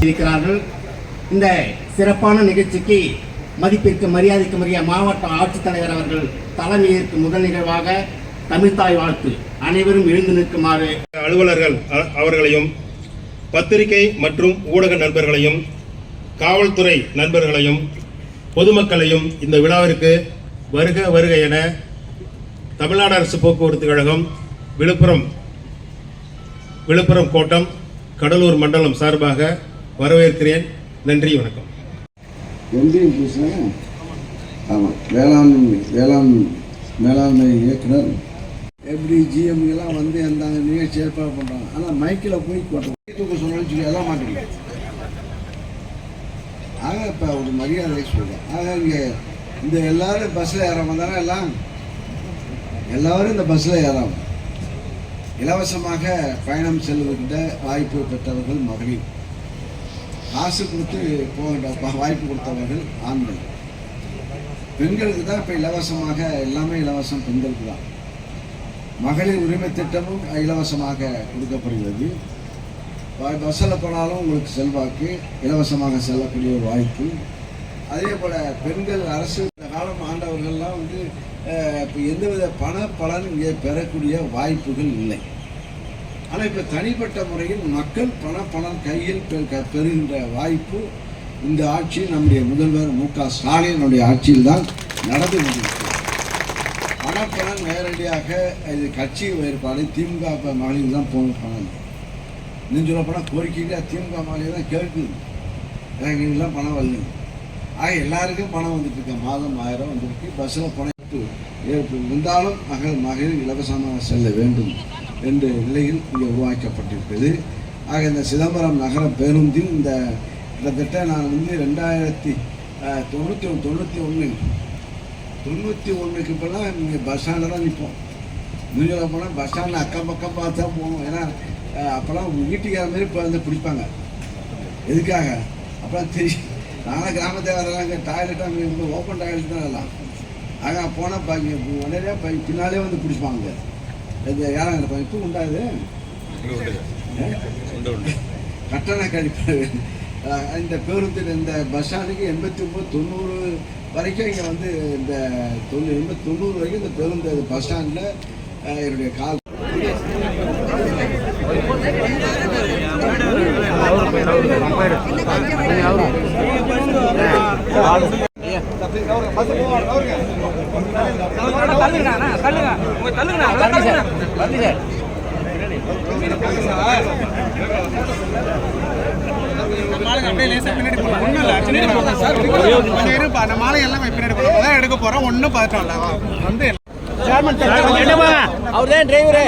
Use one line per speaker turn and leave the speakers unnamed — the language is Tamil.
இந்த சிறப்பான நிகழ்ச்சிக்கு மதிப்பிற்கு மரியாதைக்குரிய மாவட்ட ஆட்சித்தலைவர் அவர்கள் தலைமையேற்கும் முதல் நிகழ்வாக தமிழ்த்தாய் வாழ்த்து. அனைவரும் எழுந்து நிற்குமாறு.
அலுவலர்கள் அவர்களையும் பத்திரிகை மற்றும் ஊடக நண்பர்களையும் காவல்துறை நண்பர்களையும் பொதுமக்களையும் இந்த விழாவிற்கு வருக வருக என தமிழ்நாடு அரசு போக்குவரத்து கழகம் விழுப்புரம் விழுப்புரம் கோட்டம் கடலூர் மண்டலம் சார்பாக வரவேற்கிறேன். நன்றி வணக்கம்.
எம்டிஎம் பேசுகிறேன் ஆமாம் வேளாண்மை வேளாண் மேலாண்மை இயக்குனர். எப்படி ஜிஎம் எல்லாம் வந்து அந்த நிகழ்ச்சி ஏற்பாடு பண்ணுறாங்க ஆனால் மைக்கில் போய் கொட்ட தூக்க சொன்னாலும் சொல்லி எல்லாம் மாட்டேங்க ஆக இப்போ ஒரு மரியாதை சொல்கிறேன் ஆக இங்கே இந்த எல்லாரும் பஸ்ஸில் ஏறாம தானே எல்லாம்? எல்லாரும் இந்த பஸ்ஸில் ஏறாம இலவசமாக பயணம் செல்வதற்கிட்ட வாய்ப்பு பெற்றவர்கள் மகளிர். காசு கொடுத்து போக வாய்ப்பு கொடுத்தவர்கள் ஆண்கள். பெண்களுக்கு தான் இப்போ இலவசமாக எல்லாமே இலவசம் பெண்களுக்கு தான். மகளிர் உரிமை திட்டமும் இலவசமாக கொடுக்கப்படுகிறது. பஸ்ஸில் போனாலும் உங்களுக்கு செல்வாக்கு இலவசமாக செல்லக்கூடிய ஒரு வாய்ப்பு. அதே போல் பெண்கள் அரசு இந்த காலம் ஆண்டவர்கள்லாம் வந்து இப்போ எந்தவித பண பலன் இங்கே பெறக்கூடிய வாய்ப்புகள் இல்லை. ஆனால் இப்போ தனிப்பட்ட முறையில் மக்கள் பண பணம் கையில் க- பெறுகின்ற வாய்ப்பு இந்த ஆட்சி நம்முடைய முதல்வர் மு க ஸ்டாலினுடைய ஆட்சியில் தான் நடந்து கொண்டிருக்கிறது. பணப்பணம் நேரடியாக இது கட்சி வேறுபாடு திமுக மாநிலம் தான் போன பணம். இன்னும் சொல்ல போனால் திமுக மாநிலம் தான் கேட்குது. எனக்கு பணம் வரல. ஆக எல்லாருக்கும் பணம் வந்துட்டு இருக்கு. மாதம் ஆயிரம் வந்துருக்கு. பஸ்ஸில் பணம் ஏற்பு இருந்தாலும் மகள் மகளிர் இலவசமாக செல்ல வேண்டும். என்ற நிலையில் இங்கே உருவாக்கப்பட்டிருக்கிறது. ஆக இந்த சிதம்பரம் நகர பேருந்தில் இந்த கிட்டத்தட்ட நான் வந்து ரெண்டாயிரத்தி தொண்ணூற்றி ஒன்று தொண்ணூற்றி ஒன்று தொண்ணூற்றி ஒன்றுக்கு இப்போலாம் இங்கே பஸ் ஸ்டாண்டில் தான் நிற்போம். இன்னும் போனால் பஸ் ஸ்டாண்டில் அக்கம் பக்கம் பார்த்து தான் போகணும் ஏன்னா அப்போலாம் அப்போல்லாம் வீட்டுக்கார மாதிரி இப்போ வந்து பிடிப்பாங்க. எதுக்காக? அப்போலாம் தெரியும் நானும் கிராமத்தை வரலாங்க டாய்லெட்டாக இங்கே ஓப்பன் டாய்லெட் தான் எல்லாம். ஆக போனால் பாங்க உடனே பின்னாலே வந்து பிடிப்பாங்க. இந்த யாரும் இருப்பாங்க இப்போ உண்டாது கட்டண கழிப்பு. இந்த பேருந்தில் இந்த பஸ் ஸ்டாண்டுக்கு எண்பத்தி ஒம்பது தொண்ணூறு வரைக்கும் இங்கே வந்து இந்த தொண்ணூறு எண்பத்தி தொண்ணூறு வரைக்கும் இந்த பேருந்து பஸ் ஸ்டாண்டில் என்னுடைய கால்
தள்ளுங்கண்ணா
எடுக்க போறோம் ஒன்னும் பதட்டம் வந்து சேர்மன்
அவர் தான் டிரைவரு